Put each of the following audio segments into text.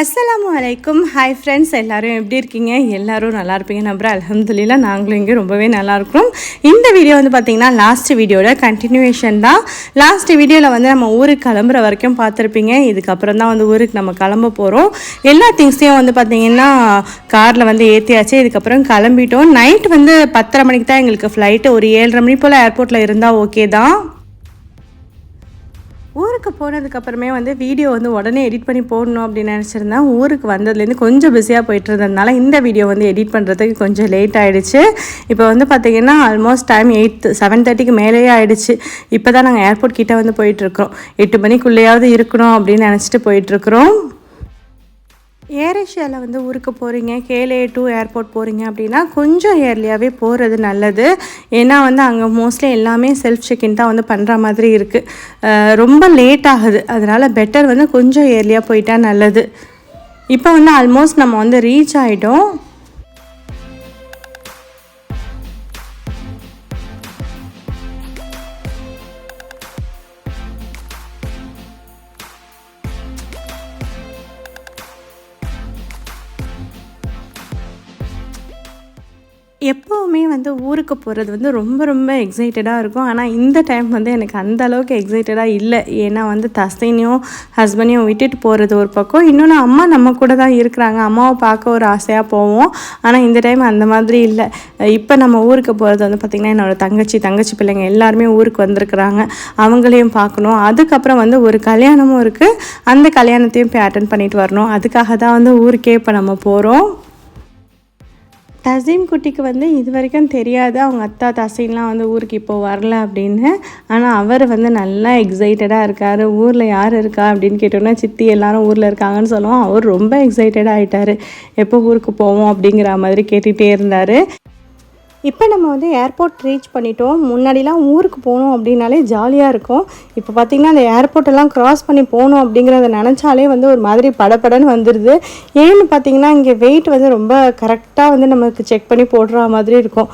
அஸ்ஸலாமு அலைக்கும். Hi friends எல்லோரும் எப்படி இருக்கீங்க? எல்லோரும் நல்லா இருப்பீங்க நம்புகிறேன் அலமதுல்லா நாங்களும் இங்கே ரொம்பவே நல்லா இருக்கிறோம் இந்த வீடியோ வந்து பார்த்திங்கன்னா லாஸ்ட் வீடியோட கண்டினியூஷன் தான். லாஸ்ட் வீடியோவில் வந்து நம்ம ஊருக்கு கிளம்புற வரைக்கும் பார்த்துருப்பீங்க. இதுக்கப்புறம் தான் வந்து ஊருக்கு நம்ம கிளம்ப போகிறோம் எல்லா திங்ஸையும் வந்து பார்த்திங்கன்னா காரில் வந்து ஏற்றியாச்சு இதுக்கப்புறம் கிளம்பிட்டோம். நைட் வந்து பத்தரை மணிக்கு தான் எங்களுக்கு ஃப்ளைட்டு ஒரு ஏழரை மணி போல் ஏர்போர்ட்டில் இருந்தால் ஓகே தான். ஊருக்கு போனதுக்கப்புறமே வந்து வீடியோ வந்து உடனே எடிட் பண்ணி போடணும் அப்படின்னு நினச்சிருந்தேன். ஊருக்கு வந்ததுலேருந்து கொஞ்சம் பிஸியாக போயிட்டு இருந்ததுனால இந்த வீடியோ வந்து எடிட் பண்ணுறதுக்கு கொஞ்சம் லேட் ஆகிடுச்சு இப்போ வந்து பார்த்தீங்கன்னா ஆல்மோஸ்ட் டைம் எயிட் செவன் தேர்ட்டிக்கு மேலேயே ஆகிடுச்சு இப்போ தான் நாங்கள் ஏர்போர்ட் கிட்டே வந்து போயிட்டுருக்குறோம் எட்டு மணிக்குள்ளேயாவது இருக்கணும் அப்படின்னு நினச்சிட்டு போயிட்டுருக்குறோம் ஏர் ஏஷியாவில் வந்து ஊருக்கு போகிறீங்க கேலே டு ஏர்போர்ட் போகிறீங்க அப்படின்னா கொஞ்சம் ஏர்லியாகவே போகிறது நல்லது. ஏன்னா வந்து அங்கே மோஸ்ட்லி எல்லாமே செல்ஃப் செக்இன் தான் வந்து பண்ணுற மாதிரி இருக்குது ரொம்ப லேட் ஆகுது. அதனால் பெட்டர் வந்து கொஞ்சம் ஏர்லியாக போயிட்டால் நல்லது. இப்போ வந்து ஆல்மோஸ்ட் நம்ம வந்து ரீச் ஆகிட்டோம் ஊருக்கு போகிறது வந்து ரொம்ப ரொம்ப எக்ஸைட்டடாக இருக்கும். ஆனால் இந்த டைம் வந்து எனக்கு அந்த அளவுக்கு எக்ஸைட்டடாக இல்லை. ஏன்னா வந்து தசைனையும் ஹஸ்பண்டையும் விட்டுட்டு போகிறது ஒரு பக்கம். இன்னொன்று அம்மா நம்ம கூட தான் இருக்கிறாங்க. அம்மாவை பார்க்க ஒரு ஆசையாக போவோம். ஆனால் இந்த டைம் அந்த மாதிரி இல்லை. இப்போ நம்ம ஊருக்கு போகிறது வந்து பார்த்திங்கன்னா என்னோடய தங்கச்சி தங்கச்சி பிள்ளைங்க எல்லாருமே ஊருக்கு வந்திருக்கிறாங்க. அவங்களையும் பார்க்கணும். அதுக்கப்புறம் வந்து ஒரு கல்யாணமும் இருக்குது அந்த கல்யாணத்தையும் போய் அட்டன் பண்ணிட்டு வரணும். அதுக்காக தான் வந்து ஊருக்கே இப்போ நம்ம போகிறோம் தசீம் குட்டிக்கு வந்து இது வரைக்கும் தெரியாது. அவங்க அத்தா தசைன்லாம் வந்து ஊருக்கு இப்போ வரல அப்படின்னு. ஆனால் அவர் வந்து நல்லா எக்ஸைட்டடாக இருக்கார். ஊரில் யார் இருக்கா அப்படின்னு கேட்டோன்னா சித்தி எல்லாரும் ஊரில் இருக்காங்கன்னு சொல்லுவோம். அவர் ரொம்ப எக்ஸைட்டடாக ஆகிட்டார் எப்போ ஊருக்கு போவோம் அப்படிங்கிற மாதிரி கேட்டுகிட்டே இருந்தார். இப்போ நம்ம வந்து ஏர்போர்ட் ரீச் பண்ணிட்டோம். முன்னாடிலாம் ஊருக்கு போகணும் அப்படின்னாலே ஜாலியாக இருக்கும். இப்போ பார்த்திங்கன்னா அந்த ஏர்போர்ட்டெல்லாம் க்ராஸ் பண்ணி போகணும் அப்படிங்கிறத நினச்சாலே வந்து ஒரு மாதிரி படப்படன்னு வந்துடுது ஏன்னு பார்த்தீங்கன்னா இங்கே வெயிட் வந்து ரொம்ப கரெக்டாக வந்து நமக்கு செக் பண்ணி போடுற மாதிரி இருக்கும்.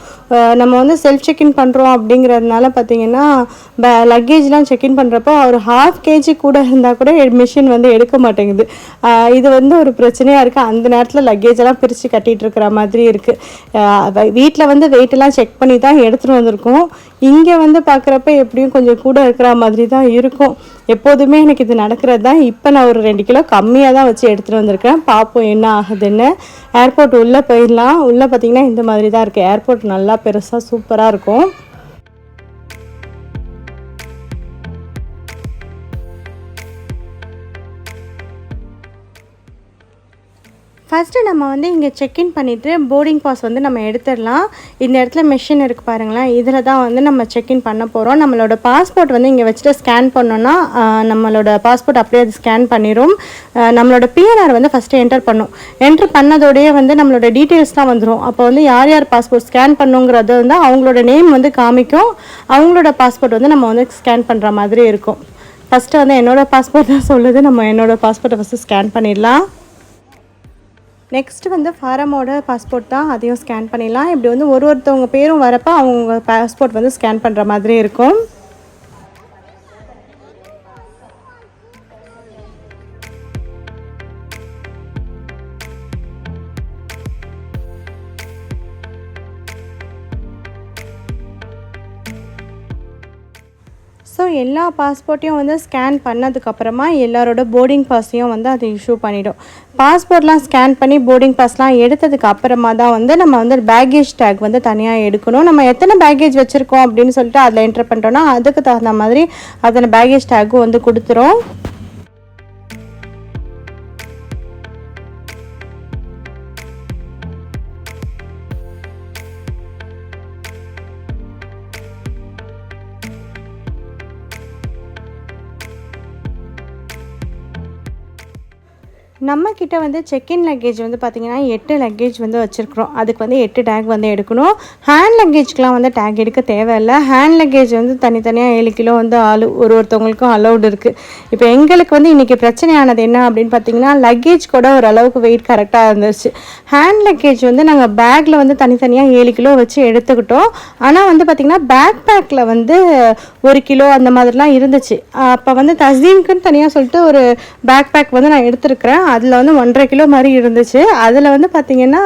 நம்ம வந்து செல்ஃப் செக்இன் பண்ணுறோம் அப்படிங்கிறதுனால பார்த்தீங்கன்னா ப லக்கேஜ்லாம் செக்இன் பண்ணுறப்போ ஒரு ஹாஃப் கேஜி கூட இருந்தால் கூட மிஷின் வந்து எடுக்க மாட்டேங்குது. இது வந்து ஒரு பிரச்சனையாக இருக்குது அந்த நேரத்தில் லக்கேஜ் எல்லாம் பிரித்து கட்டிகிட்டு இருக்கிற மாதிரி இருக்குது வீட்டில் வந்து ரேட்டெல்லாம் செக் பண்ணி தான் எடுத்துகிட்டு வந்திருக்கோம். இங்கே வந்து பார்க்குறப்ப எப்படியும் கொஞ்சம் கூட இருக்கிற மாதிரி தான் இருக்கும். எப்போதுமே எனக்கு இது நடக்கிறது தான் இப்போ நான் ஒரு ரெண்டு கிலோ கம்மியாக தான் வச்சு எடுத்துகிட்டு வந்திருக்கேன். பார்ப்போம் என்ன ஆகுதுன்னு. ஏர்போர்ட் உள்ளே போயிடலாம். உள்ளே பார்த்தீங்கன்னா இந்த மாதிரி தான் இருக்குது ஏர்போர்ட் நல்லா பெருசாக சூப்பராக இருக்கும். ஃபஸ்ட்டு நம்ம வந்து இங்கே செக்இன் பண்ணிவிட்டு போர்டிங் பாஸ் வந்து நம்ம எடுத்துடலாம். இந்த இடத்துல மிஷின் இருக்குது பாருங்களேன். இதில் தான் வந்து நம்ம செக்இன் பண்ண போகிறோம் நம்மளோட பாஸ்போர்ட் வந்து இங்கே வச்சுட்டு ஸ்கேன் பண்ணோன்னா நம்மளோட பாஸ்போர்ட் அப்படியே அது ஸ்கேன் பண்ணிடும் நம்மளோட பிஎன்ஆர் வந்து ஃபஸ்ட்டு என்டர் பண்ணும். என்டர் பண்ணதோடையே வந்து நம்மளோட டீட்டெயில்ஸ்லாம் வந்துடும் அப்போ வந்து யார் யார் பாஸ்போர்ட் ஸ்கேன் பண்ணுங்கிறது வந்து அவங்களோட நேம் வந்து காமிக்கும். அவங்களோட பாஸ்போர்ட் வந்து நம்ம வந்து ஸ்கேன் பண்ணுற மாதிரி இருக்கும். ஃபஸ்ட்டு வந்து என்னோடய பாஸ்போர்ட் தான் சொல்லுது. நம்ம என்னோட பாஸ்போர்ட்டை ஃபஸ்ட்டு ஸ்கேன் பண்ணிடலாம். நெக்ஸ்ட்டு வந்து ஃபாரமோட பாஸ்போர்ட் தான் அதையும் ஸ்கேன் பண்ணிடலாம். இப்படி வந்து ஒரு ஒருத்தவங்க பேரும் வரப்போ அவங்க பாஸ்போர்ட் வந்து ஸ்கேன் பண்ணுற மாதிரி இருக்கும். ஸோ எல்லா பாஸ்போர்ட்டையும் வந்து ஸ்கேன் பண்ணதுக்கப்புறமா எல்லாரோட போர்டிங் பாஸையும் வந்து அதை இஷ்யூ பண்ணிவிடும் பாஸ்போர்ட்லாம் ஸ்கேன் பண்ணி போர்டிங் பாஸ்லாம் எடுத்ததுக்கு அப்புறமா தான் வந்து நம்ம வந்து பேக்கேஜ் டேக் வந்து தனியாக எடுக்கணும். நம்ம எத்தனை பேக்கேஜ் வச்சுருக்கோம் அப்படின்னு சொல்லிட்டு அதில் என்டர் பண்ணுறோன்னா அதுக்கு தகுந்த மாதிரி அதனை பேக்கேஜ் டேக்கும் வந்து கொடுத்துரும். நம்ம கிட்ட வந்து செக்இன் லக்கேஜ் வந்து பார்த்திங்கன்னா எட்டு லக்கேஜ் வந்து வச்சுருக்குறோம். அதுக்கு வந்து எட்டு டேக் வந்து எடுக்கணும். ஹேண்ட் லக்கேஜ்க்கெலாம் வந்து டேக் எடுக்க தேவையில்லை. ஹேண்ட் லக்கேஜ் வந்து தனித்தனியாக ஏழு கிலோ வந்து ஆளு ஒரு ஒருத்தவங்களுக்கும் அலௌடு இருக்குது இப்போ எங்களுக்கு வந்து இன்றைக்கி பிரச்சனையானது என்ன அப்படின்னு பார்த்தீங்கன்னா லக்கேஜ் கூட ஓரளவுக்கு வெயிட் கரெக்டாக இருந்துச்சு. ஹேண்ட் லக்கேஜ் வந்து நாங்கள் பேக்கில் வந்து தனித்தனியாக ஏழு கிலோ வச்சு எடுத்துக்கிட்டோம். ஆனால் வந்து பார்த்திங்கன்னா பேக் பேக்கில் வந்து ஒரு கிலோ அந்த மாதிரிலாம் இருந்துச்சு. அப்போ வந்து தஸ்தீனுக்குன்னு தனியாக சொல்லிட்டு ஒரு பேக் பேக் வந்து நான் எடுத்துருக்கிறேன். அதில் வந்து ஒன்றரை கிலோ மாதிரி இருந்துச்சு. அதில் வந்து பார்த்திங்கன்னா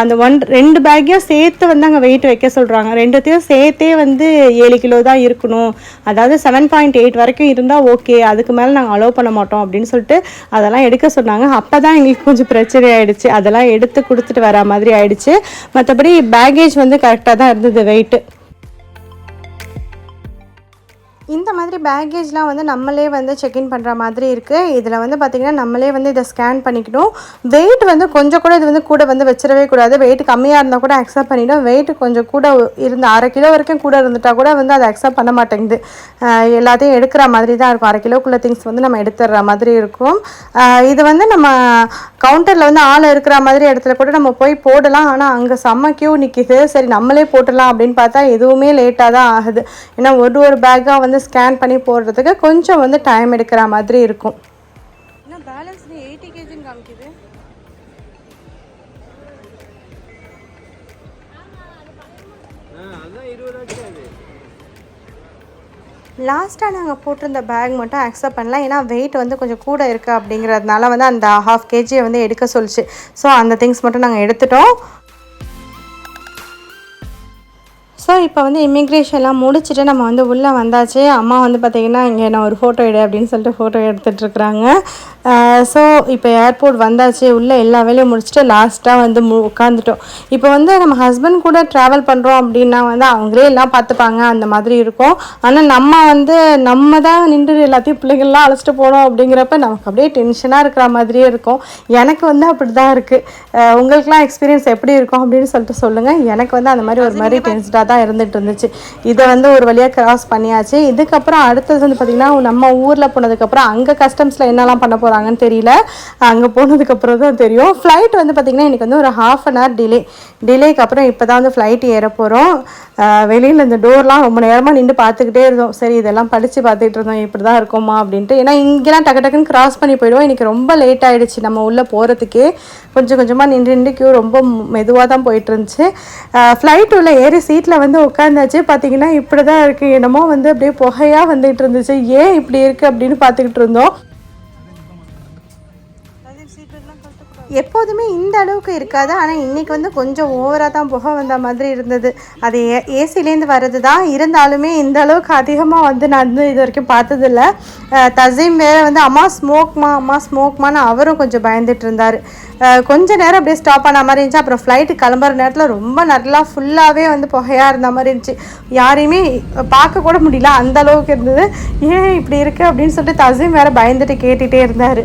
அந்த ஒன் ரெண்டு பேக்கையும் சேர்த்து வந்து அங்கே வெயிட் வைக்க சொல்கிறாங்க ரெண்டுத்தையும் சேர்த்தே வந்து ஏழு கிலோ தான் இருக்கணும். அதாவது செவன் பாயிண்ட் எயிட் வரைக்கும் இருந்தால் ஓகே அதுக்கு மேலே நாங்கள் அலோவ் பண்ண மாட்டோம் அப்படின்னு சொல்லிட்டு அதெல்லாம் எடுக்க சொன்னாங்க. அப்போ தான் எங்களுக்கு கொஞ்சம் பிரச்சனை ஆகிடுச்சு அதெல்லாம் எடுத்து கொடுத்துட்டு வர மாதிரி ஆயிடுச்சு. மற்றபடி பேக்கேஜ் வந்து கரெக்டாக தான் இருந்தது வெயிட்டு இந்த மாதிரி பேக்கேஜ்லாம் வந்து நம்மளே வந்து செக்இன் பண்ணுற மாதிரி இருக்குது இதில் வந்து பார்த்திங்கன்னா நம்மளே வந்து இதை ஸ்கேன் பண்ணிக்கணும். வெயிட் வந்து கொஞ்சம் கூட இது வந்து கூட வந்து வச்சிடவே கூடாது. வெயிட் கம்மியாக இருந்தால் கூட அக்செப்ட் பண்ணிவிடும் வெயிட் கொஞ்சம் கூட இருந்து அரை கிலோ வரைக்கும் கூட இருந்துட்டால் கூட வந்து அதை அக்செப்ட் பண்ண மாட்டேங்குது. எல்லாத்தையும் எடுக்கிற மாதிரி தான் இருக்கும். அரை கிலோக்குள்ள திங்ஸ் வந்து நம்ம எடுத்துடுற மாதிரி இருக்கும். இது வந்து நம்ம கவுண்டரில் வந்து ஆள் இருக்கிற மாதிரி இடத்துல கூட நம்ம போய் போடலாம். ஆனால் அங்கே செம்ம கியூ நிற்கிது சரி நம்மளே போட்டுடலாம் அப்படின்னு பார்த்தா எதுவுமே லேட்டாக தான் ஆகுது. ஏன்னா ஒரு ஒரு பேக்காக வந்து ஸ்கேன் பண்ணி போடுறதுக்கு கொஞ்சம் வந்து டைம் எடுக்கிற மாதிரி இருக்கும். என்ன பேலன்ஸ் எயிட்டி கேஜின்னு காமிக்குது? லாஸ்ட்டாக நாங்கள் போட்டிருந்த பேக் மட்டும் அக்செப்ட் பண்ணல. ஏன்னா வெயிட் வந்து கொஞ்சம் கூட இருக்குது அப்படிங்கிறதுனால வந்து அந்த ஹாஃப் கேஜியை வந்து எடுக்க சொல்லிச்சு. ஸோ அந்த திங்ஸ் மட்டும் நாங்கள் எடுத்துட்டோம். ஸோ இப்போ வந்து இமிக்ரேஷன்லாம் முடிச்சுட்டு நம்ம வந்து உள்ளே வந்தாச்சு. அம்மா வந்து பார்த்திங்கன்னா இங்கே நான் ஒரு ஃபோட்டோ எடு அப்படின்னு சொல்லிட்டு ஃபோட்டோ எடுத்துகிட்ருக்குறாங்க ஸோ இப்போ ஏர்போர்ட் வந்தாச்சு உள்ளே எல்லா வேலையும் முடிச்சுட்டு லாஸ்ட்டாக வந்து மு உட்காந்துட்டோம் இப்போ வந்து நம்ம ஹஸ்பண்ட் கூட ட்ராவல் பண்ணுறோம் அப்படின்னா வந்து அவங்களே எல்லாம் பார்த்துப்பாங்க அந்த மாதிரி இருக்கும். ஆனால் நம்ம வந்து நம்ம தான் நின்று எல்லாத்தையும் பிள்ளைகள்லாம் அழைச்சிட்டு போனோம் அப்படிங்கிறப்ப நமக்கு அப்படியே டென்ஷனாக இருக்கிற மாதிரியே இருக்கும். எனக்கு வந்து அப்படி தான் இருக்குது உங்களுக்குலாம் எக்ஸ்பீரியன்ஸ் எப்படி இருக்கும் அப்படின்னு சொல்லிட்டு சொல்லுங்கள் எனக்கு வந்து அந்த மாதிரி ஒரு மாதிரி டென்ஸ்டாக தான் இருந்துட்டு இருந்துச்சு. இதை வந்து ஒரு வழியாக கிராஸ் பண்ணியாச்சு. இதுக்கப்புறம் அடுத்தது வந்து பார்த்திங்கன்னா நம்ம ஊரில் போனதுக்கப்புறம் அங்கே கஸ்டம்ஸில் என்னெல்லாம் பண்ண போகிறாங்கன்னு தெரியல. அங்கே போனதுக்கப்புறம் தான் தெரியும். ஃப்ளைட் வந்து பார்த்திங்கன்னா எனக்கு வந்து ஒரு ஹாஃப் அன் ஹவர் டிலே டிலேக்கு அப்புறம் இப்போ தான் வந்து ஃப்ளைட் ஏற போகிறோம் வெளியில் இந்த டோர்லாம் ரொம்ப நேரமாக நின்று பார்த்துக்கிட்டே இருந்தோம். சரி இதெல்லாம் படித்து பார்த்துக்கிட்டு இருந்தோம். இப்படி தான் இருக்குமா அப்படின்ட்டு. ஏன்னா இங்கெல்லாம் டக்கு டக்குன்னு கிராஸ் பண்ணி போயிடுவோம். இன்றைக்கி ரொம்ப லேட் ஆகிடுச்சு நம்ம உள்ளே போகிறதுக்கே கொஞ்சம் கொஞ்சமாக நின்று நின்று க்யூ ரொம்ப மெதுவாக தான் போயிட்டு இருந்துச்சு. ஃப்ளைட் உள்ள ஏறி சீட்டில் வந்து உட்காந்தாச்சு பார்த்தீங்கன்னா இப்படி தான் இருக்குது என்னமோ வந்து அப்படியே புகையாக வந்துகிட்டு இருந்துச்சு. ஏன் இப்படி இருக்குது அப்படின்னு பார்த்துக்கிட்டு இருந்தோம். எப்போதுமே இந்த அளவுக்கு இருக்காது. ஆனால் இன்றைக்கி வந்து கொஞ்சம் ஓவராக தான் புகை வந்த மாதிரி இருந்தது. அது ஏ ஏசிலேருந்து வர்றது தான் இருந்தாலுமே இந்த அளவுக்கு அதிகமாக வந்து நான் வந்து இது வரைக்கும் பார்த்ததில்ல. தசீம் வேறு வந்து அம்மா ஸ்மோக்மா அம்மா ஸ்மோக்மான்னு அவரும் கொஞ்சம் பயந்துட்டு இருந்தார். கொஞ்ச நேரம் அப்படியே ஸ்டாப் ஆன மாதிரி இருந்துச்சு. அப்புறம் ஃப்ளைட்டு கிளம்புற நேரத்தில் ரொம்ப நல்லா ஃபுல்லாகவே வந்து புகையாக இருந்த மாதிரி இருந்துச்சு. யாரையுமே பார்க்க கூட முடியல. அந்த அளவுக்கு இருந்தது. ஏன் இப்படி இருக்குது அப்படின்னு சொல்லிட்டு தசீம் வேறு பயந்துட்டு கேட்டுகிட்டே இருந்தார்.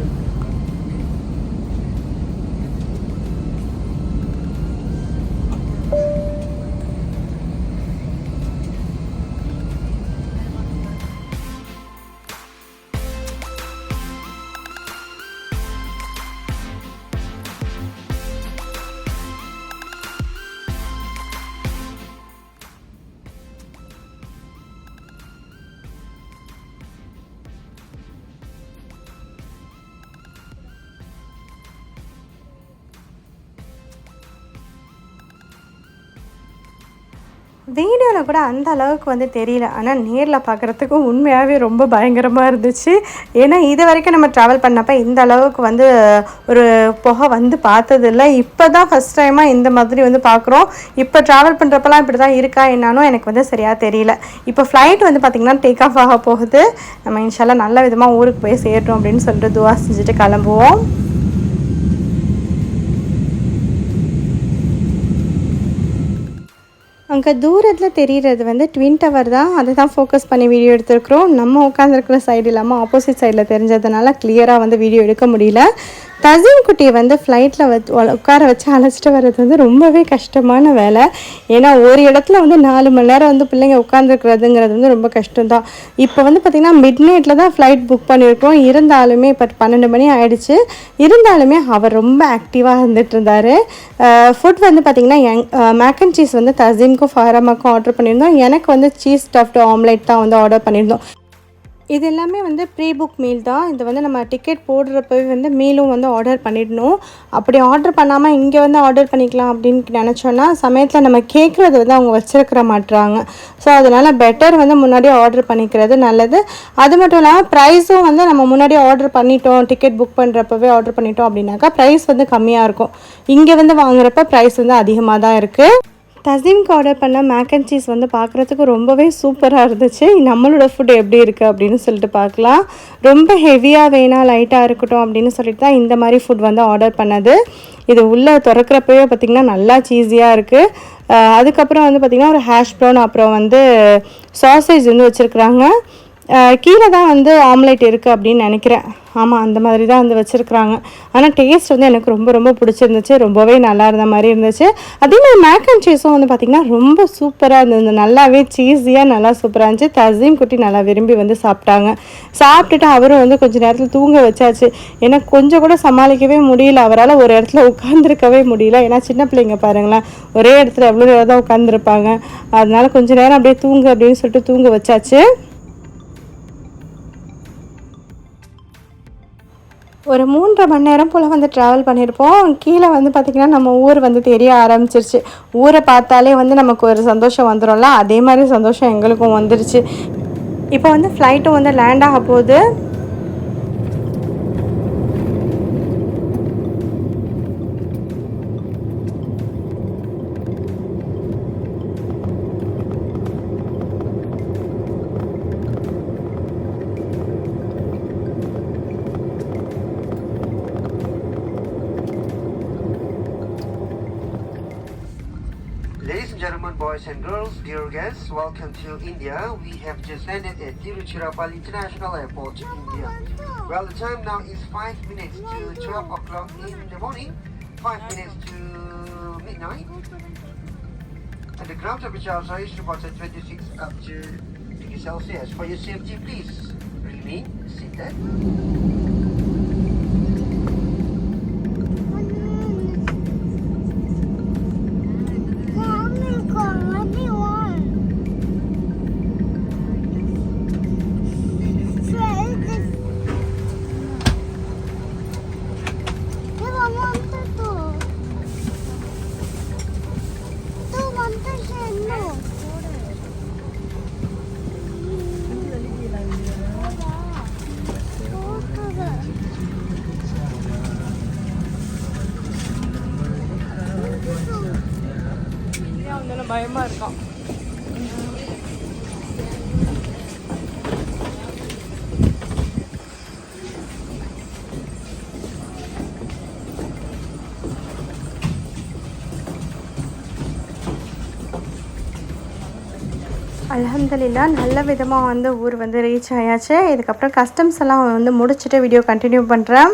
வீடியோவில் கூட அந்த அளவுக்கு வந்து தெரியல. ஆனால் நேரில் பார்க்குறதுக்கு உண்மையாகவே ரொம்ப பயங்கரமாக இருந்துச்சு. ஏன்னா இது வரைக்கும் நம்ம ட்ராவல் பண்ணப்போ இந்த அளவுக்கு வந்து ஒரு புகை வந்து பார்த்ததில்ல. இப்போ தான் ஃபஸ்ட் டைமாக இந்த மாதிரி வந்து பார்க்குறோம் இப்போ ட்ராவல் பண்ணுறப்பெல்லாம் இப்படி தான் இருக்கா என்னானோ எனக்கு வந்து சரியாக தெரியல. இப்போ ஃப்ளைட் வந்து பார்த்திங்கன்னா டேக் ஆஃப் ஆக போகுது. நம்ம இன்ஷால்லாம் நல்ல விதமாக ஊருக்கு போய் சேர்றோம் அப்படின்னு சொல்லிட்டு துவா செஞ்சுட்டு கிளம்புவோம். அங்கே தூரத்தில் தெரிகிறது வந்து ட்வின் டவர் தான். அதை தான் ஃபோக்கஸ் பண்ணி வீடியோ எடுத்துருக்குறோம். நம்ம உட்காந்துருக்கிற சைடு இல்லாமல் ஆப்போசிட் சைடில் தெரிஞ்சதுனால கிளியராக வந்து வீடியோ எடுக்க முடியல. தசீம் குட்டியை வந்து ஃப்ளைட்டில் வச்சு உட்கார வச்சு அழைச்சிட்டு வர்றது வந்து ரொம்பவே கஷ்டமான வேலை. ஏன்னா ஒரு இடத்துல வந்து நாலு மணி நேரம் வந்து பிள்ளைங்க உட்காந்துருக்கிறதுங்கிறது வந்து ரொம்ப கஷ்டம்தான். இப்போ வந்து பார்த்திங்கன்னா மிட் நைட்டில் தான் ஃப்ளைட் புக் பண்ணியிருக்கோம். இருந்தாலுமே இப்போ பன்னெண்டு மணி ஆயிடுச்சு. இருந்தாலுமே அவர் ரொம்ப ஆக்டிவாக இருந்துட்டு இருந்தார் ஃபுட் வந்து பார்த்திங்கன்னா எங் மேக் அண்ட் சீஸ் வந்து தசீம்க்கும் ஃபாரமாக்கும் ஆர்டர் பண்ணியிருந்தோம். எனக்கு வந்து சீஸ் ஸ்டஃப்டு ஆம்லேட் தான் வந்து ஆர்டர் பண்ணியிருந்தோம். இது எல்லாமே வந்து ப்ரீ புக் மீல் தான். இது வந்து நம்ம டிக்கெட் போடுறப்பவே வந்து மீலும் வந்து ஆர்டர் பண்ணிடணும். அப்படி ஆர்டர் பண்ணாமல் இங்கே வந்து ஆர்டர் பண்ணிக்கலாம் அப்படின்னு நினச்சோன்னா சமயத்தில் நம்ம கேட்குறது வந்து அவங்க வச்சுருக்கிற மாட்டுறாங்க ஸோ அதனால் பெட்டர் வந்து முன்னாடியே ஆர்டர் பண்ணிக்கிறது நல்லது. அது மட்டும் இல்லாமல் ப்ரைஸும் வந்து நம்ம முன்னாடியே ஆர்டர் பண்ணிட்டோம் டிக்கெட் புக் பண்ணுறப்பவே ஆர்டர் பண்ணிட்டோம் அப்படின்னாக்கா ப்ரைஸ் வந்து கம்மியாக இருக்கும். இங்கே வந்து வாங்குறப்ப ப்ரைஸ் வந்து அதிகமாக தான் இருக்குது தசீம்க்கு ஆர்டர் பண்ண மேக் அண்ட் சீஸ் வந்து பார்க்குறதுக்கு ரொம்பவே சூப்பராக இருந்துச்சு. நம்மளோட ஃபுட் எப்படி இருக்குது அப்படின்னு சொல்லிட்டு பார்க்கலாம் ரொம்ப ஹெவியாக வேணாம் லைட்டாக இருக்கட்டும் அப்படின்னு சொல்லிட்டு தான் இந்த மாதிரி ஃபுட் வந்து ஆர்டர் பண்ணது. இது உள்ளே திறக்கிறப்பவே பார்த்திங்கன்னா நல்லா சீஸியாக இருக்குது அதுக்கப்புறம் வந்து பார்த்திங்கன்னா ஒரு ஹேஷ் ப்ரௌன் அப்புறம் வந்து சாசேஜ் வந்து வச்சுருக்குறாங்க. கீழே தான் வந்து ஆம்லேட் இருக்குது அப்படின்னு நினைக்கிறேன். ஆமாம் அந்த மாதிரி தான் வந்து வச்சுருக்குறாங்க. ஆனால் டேஸ்ட் வந்து எனக்கு ரொம்ப ரொம்ப பிடிச்சிருந்துச்சு. ரொம்பவே நல்லா இருந்த மாதிரி இருந்துச்சு. அதே மாதிரி மேக் அண்ட் சீஸும் வந்து பார்த்திங்கன்னா ரொம்ப சூப்பராக இருந்தது. நல்லாவே சீஸியாக நல்லா சூப்பராக இருந்துச்சு. தசீம் குட்டி நல்லா விரும்பி வந்து சாப்பிட்டாங்க. சாப்பிட்டுட்டு அவரும் வந்து கொஞ்சம் நேரத்தில் தூங்க வச்சாச்சு. ஏன்னா கொஞ்சம் கூட சமாளிக்கவே முடியல. அவரால் ஒரு இடத்துல உட்காந்துருக்கவே முடியல. ஏன்னா சின்ன பிள்ளைங்க பாருங்களேன். ஒரே இடத்துல எவ்வளோ நேரம் தான் உட்காந்துருப்பாங்க அதனால கொஞ்ச நேரம் அப்படியே தூங்கு அப்படின்னு சொல்லிட்டு தூங்க வச்சாச்சு. ஒரு மூன்றரை மணி நேரம் போல் வந்து ட்ராவல் பண்ணியிருப்போம். கீழே வந்து பார்த்திங்கன்னா நம்ம ஊர் வந்து தெரிய ஆரம்பிச்சிருச்சு. ஊரை பார்த்தாலே வந்து நமக்கு ஒரு சந்தோஷம் வந்துடும்ல அதே மாதிரி சந்தோஷம் எங்களுக்கும் வந்துருச்சு. இப்போ வந்து ஃப்ளைட்டும் வந்து லேண்ட் ஆக போகுது boys and girls, dear guests, welcome to India. We have just landed at Tiruchirappalli International Airport, India. Well, the time now is 5 minutes to 12 o'clock in the morning, 5 minutes to midnight. And the ground temperature outside is reported 26 up to degrees Celsius. For your safety, please remain seated. பயமாக இருக்கான் அலமதுல்லா நல்ல விதமாக வந்து ஊர் வந்து reach ஆயாச்சு. இதுக்கப்புறம் கஸ்டம்ஸ் எல்லாம் வந்து முடிச்சுட்டு வீடியோ கண்டினியூ பண்ணுறேன்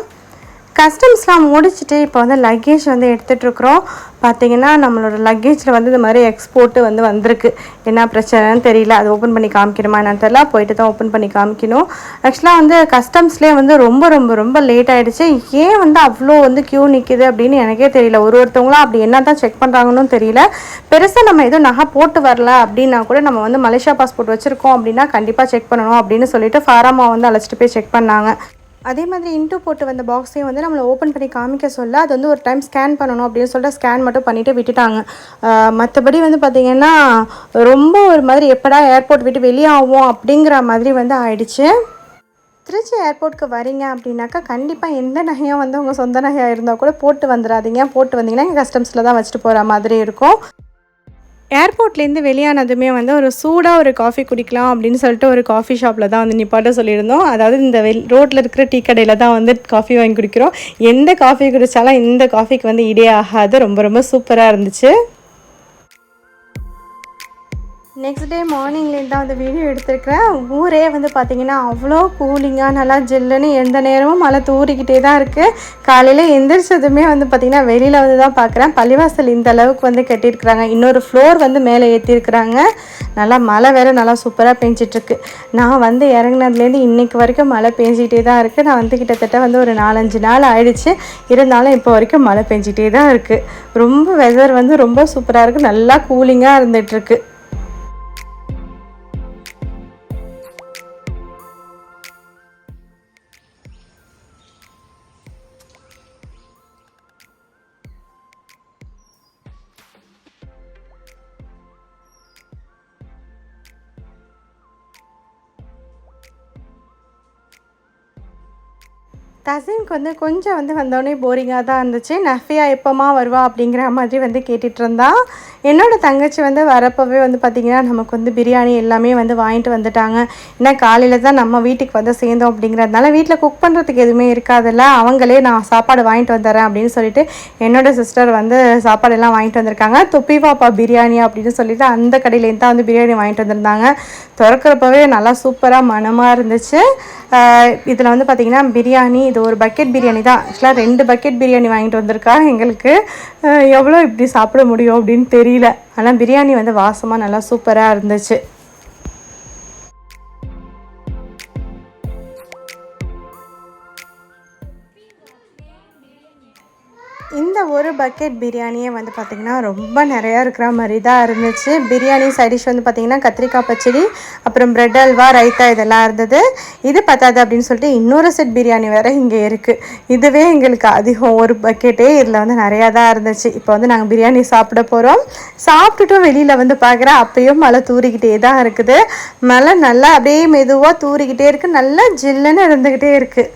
கஸ்டம்ஸ்லாம் முடிச்சுட்டு இப்போ வந்து லக்கேஜ் வந்து எடுத்துகிட்ருக்குறோம் பார்த்தீங்கன்னா நம்மளோட லக்கேஜில் வந்து இந்த மாதிரி எக்ஸ்போர்ட்டு வந்து வந்திருக்கு. என்ன பிரச்சனைன்னு தெரியல. அது ஓப்பன் பண்ணி காமிக்கணுமா என்னன்னு தெரியல. போயிட்டு தான் ஓப்பன் பண்ணி காமிக்கணும். ஆக்சுவலாக வந்து கஸ்டம்ஸ்லேயே வந்து ரொம்ப ரொம்ப ரொம்ப லேட் ஆகிடுச்சு ஏன் வந்து அவ்வளோ வந்து க்யூ நிற்கிது அப்படின்னு எனக்கே தெரியல. ஒரு ஒருத்தவங்களும் அப்படி என்ன தான் செக் பண்ணுறாங்கன்னு தெரியல. பெருசாக நம்ம எதுவும் நகை போட்டு வரல அப்படின்னா கூட நம்ம வந்து மலேசியா பாஸ்போர்ட் வச்சுருக்கோம் அப்படின்னா கண்டிப்பாக செக் பண்ணணும் அப்படின்னு சொல்லிட்டு ஃபாராமா வந்து அழைச்சிட்டு போய் செக் பண்ணாங்க. அதே மாதிரி இன்ட்டு போட்டு வந்த பாக்ஸையும் வந்து நம்மளை ஓப்பன் பண்ணி காமிக்க சொல்ல அது வந்து ஒரு டைம் ஸ்கேன் பண்ணணும் அப்படின்னு சொல்லிட்டு ஸ்கேன் மட்டும் பண்ணிவிட்டு விட்டுட்டாங்க. மற்றபடி வந்து பார்த்திங்கன்னா ரொம்ப ஒரு மாதிரி எப்படா ஏர்போர்ட் விட்டு வெளியாகும் அப்படிங்கிற மாதிரி வந்து ஆயிடுச்சு. திருச்சி ஏர்போர்ட்க்கு வரீங்க அப்படின்னாக்கா கண்டிப்பாக எந்த நகையும் வந்து உங்கள் சொந்த நகையாக இருந்தால் கூட போட்டு வந்துடாதீங்க. போட்டு வந்தீங்கன்னா எங்கள் கஸ்டம்ஸில் தான் வச்சுட்டு போகிற மாதிரி இருக்கும். ஏர்போர்ட்லேருந்து வெளியானதுமே வந்து ஒரு சூடாக ஒரு காஃபி குடிக்கலாம் அப்படின்னு சொல்லிட்டு ஒரு காஃபி ஷாப்பில் தான் வந்து நிப்பாட்ட சொல்லியிருந்தோம். அதாவது இந்த வெள் ரோட்டில் இருக்கிற டீ கடையில் தான் வந்து காஃபி வாங்கி குடிக்கிறோம். எந்த காஃபி குடித்தாலும் இந்த காஃபிக்கு வந்து இடே ஆகாது. ரொம்ப ரொம்ப சூப்பராக இருந்துச்சு. நெக்ஸ்ட் டே மார்னிங்லேருந்து தான் அந்த வீடியோ எடுத்திருக்கிறேன். ஊரே வந்து பார்த்திங்கன்னா அவ்வளோ கூலிங்காக நல்லா ஜில்லுன்னு எந்த நேரமும் மழை தூறிக்கிட்டே தான் இருக்குது காலையில் எந்திரிச்சதுமே வந்து பார்த்திங்கன்னா வெளியில் வந்து தான் பார்க்குறேன் பள்ளிவாசல் இந்த அளவுக்கு வந்து கட்டியிருக்கிறாங்க. இன்னொரு ஃப்ளோர் வந்து மேலே ஏற்றிருக்கிறாங்க நல்லா மழை வேறு நல்லா சூப்பராக பெஞ்சிட்ருக்கு. நான் வந்து இறங்குனதுலேருந்து இன்றைக்கு வரைக்கும் மழை பெஞ்சிக்கிட்டே தான் இருக்குது நான் வந்து கிட்டத்தட்ட வந்து ஒரு நாலஞ்சு நாள் ஆயிடுச்சு. இருந்தாலும் இப்போ வரைக்கும் மழை பெஞ்சிக்கிட்டே தான் இருக்குது ரொம்ப வெதர் வந்து ரொம்ப சூப்பராக இருக்குது நல்லா கூலிங்காக இருந்துகிட்ருக்கு தசினுக்கு வந்து கொஞ்சம் வந்து வந்தோடனே போரிங்காக தான் இருந்துச்சு. நஃபியா எப்போமா வருவா அப்படிங்கிற மாதிரி வந்து கேட்டுட்டு இருந்தா. என்னோட தங்கச்சி வந்து வரப்போவே வந்து பார்த்திங்கன்னா நமக்கு வந்து பிரியாணி எல்லாமே வந்து வாங்கிட்டு வந்துட்டாங்க. ஏன்னா காலையில் தான் நம்ம வீட்டுக்கு வந்து சேர்ந்தோம் அப்படிங்கிறதுனால வீட்டில் குக் பண்ணுறதுக்கு எதுவுமே இருக்காதுல்ல. அவங்களே நான் சாப்பாடு வாங்கிட்டு வந்துடுறேன் அப்படின்னு சொல்லிட்டு என்னோட சிஸ்டர் வந்து சாப்பாடு எல்லாம் வாங்கிட்டு வந்திருக்காங்க. துப்பி பாப்பா பிரியாணி அப்படின்னு சொல்லிட்டு அந்த கடையிலேருந்து தான் வந்து பிரியாணி வாங்கிட்டு வந்திருந்தாங்க. திறக்கிறப்பவே நல்லா சூப்பராக மனமாக இருந்துச்சு. இதில் வந்து பார்த்திங்கன்னா பிரியாணி இது ஒரு பக்கெட் பிரியாணி தான். ஆக்சுவலாக ரெண்டு பக்கெட் பிரியாணி வாங்கிட்டு வந்திருக்கா எங்களுக்கு. எவ்வளோ இப்படி சாப்பிட முடியும் அப்படின்னு தெரியல. ஆனால் பிரியாணி வந்து வாசமாக நல்லா சூப்பராக இருந்துச்சு. ஒரு பக்கெட் பிரியாணியே வந்து பார்த்திங்கன்னா ரொம்ப நிறையா இருக்கிற மாதிரி தான் இருந்துச்சு. பிரியாணி சைடிஷ் வந்து பார்த்திங்கன்னா கத்திரிக்காய் பச்சடி அப்புறம் பிரெட் அல்வா ரைத்தா இதெல்லாம் இருந்தது. இது பத்தாது அப்படின்னு சொல்லிட்டு இன்னொரு செட் பிரியாணி வேறு இங்கே இருக்குது இதுவே எங்களுக்கு அதிகம் ஒரு பக்கெட்டே இதில் வந்து நிறையா தான் இருந்துச்சு. இப்போ வந்து நாங்கள் பிரியாணி சாப்பிட போகிறோம் சாப்பிட்டுட்டும் வெளியில் வந்து பார்க்குறேன் அப்பயும் மழை தூறிக்கிட்டே தான் இருக்குது. மழை நல்லா அப்படியே மெதுவாக தூறிக்கிட்டே இருக்குது நல்லா ஜில்லுன்னு இருந்துக்கிட்டே இருக்குது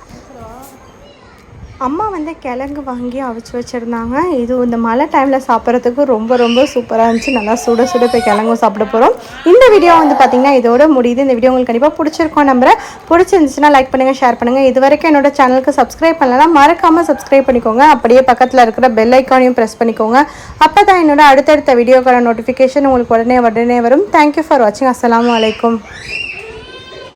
அம்மா வந்து கிழங்கு வாங்கி அவிச்சு வச்சுருந்தாங்க. இது இந்த மழை டைமில் சாப்பிட்றதுக்கு ரொம்ப ரொம்ப சூப்பராக இருந்துச்சு. நல்லா சுட சுட போய் கிழங்கும் சாப்பிட போகிறோம் இந்த வீடியோ வந்து பார்த்திங்கன்னா இதோட முடியுது. இந்த வீடியோ உங்களுக்கு கண்டிப்பாக பிடிச்சிருக்கோம் நம்புறேன். பிடிச்சிருந்துச்சுன்னா லைக் பண்ணுங்கள் ஷேர் பண்ணுங்கள் இது வரைக்கும் என்னோட சேனலுக்கு சப்ஸ்கிரைப் பண்ணலாம் மறக்காமல் சப்ஸ்கிரைப் பண்ணிக்கோங்க. அப்படியே பக்கத்தில் இருக்கிற பெல் ஐக்கானையும் ப்ரெஸ் பண்ணிக்கோங்க. அப்போ தான் என்னோட அடுத்தடுத்த வீடியோக்கான நோட்டிஃபிகேஷன் உங்களுக்கு உடனே உடனே வரும். தேங்க்யூ ஃபார் வாட்சிங் அஸ்ஸலாமு அலைக்கும்